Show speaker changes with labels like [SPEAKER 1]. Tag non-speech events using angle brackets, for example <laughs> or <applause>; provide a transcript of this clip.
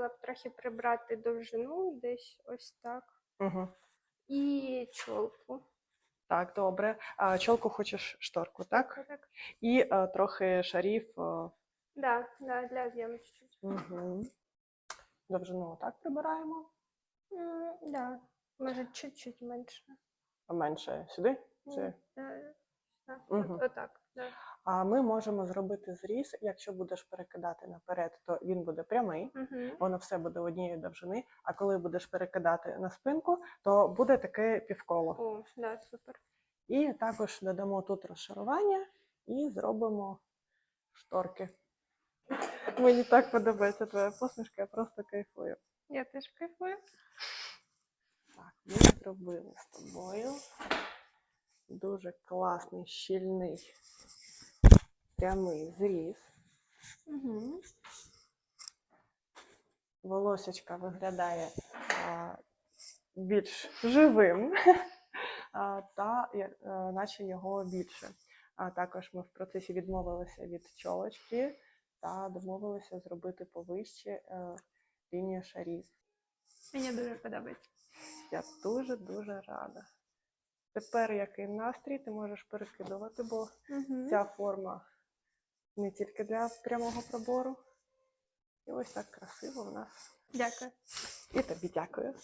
[SPEAKER 1] хотіла б трохи прибрати довжину, десь ось так.
[SPEAKER 2] Угу.
[SPEAKER 1] І чолку.
[SPEAKER 2] Так, добре. А чолку хочеш шторку, так?
[SPEAKER 1] Так.
[SPEAKER 2] І е, трохи шарів. Е,
[SPEAKER 1] Да, да, для об'єму чуть-чуть.
[SPEAKER 2] угу. Довжину так прибираємо.
[SPEAKER 1] М, Да, може чуть-чуть менше.
[SPEAKER 2] А менше сюди. Чи?
[SPEAKER 1] М,
[SPEAKER 2] Мгм.
[SPEAKER 1] от- Отак. Да.
[SPEAKER 2] А ми можемо зробити зріз. Якщо будеш перекидати наперед, то він буде прямий.
[SPEAKER 1] Угу.
[SPEAKER 2] Воно все буде однієї довжини. А коли будеш перекидати на спинку, то буде таке півколо.
[SPEAKER 1] О, да, супер.
[SPEAKER 2] І також додамо тут розшарування і зробимо шторки. Мені так подобається твоя посмішка, я просто кайфую.
[SPEAKER 1] Я теж кайфую.
[SPEAKER 2] Так, ми зробили з тобою дуже класний, щільний, прямий зріз.
[SPEAKER 1] Угу.
[SPEAKER 2] Волосечка виглядає а, більш живим, <laughs> а, та я- е, наче його більше. А також ми в процесі відмовилися від чолочки та домовилися зробити повище е, лінію шарів.
[SPEAKER 1] Мені дуже подобається.
[SPEAKER 2] Я дуже дуже рада. Тепер який настрій, ти можеш перекидувати, бо
[SPEAKER 1] Угу.
[SPEAKER 2] ця форма не тільки для прямого пробору. І ось так красиво в нас.
[SPEAKER 1] Дякую.
[SPEAKER 2] І тобі дякую.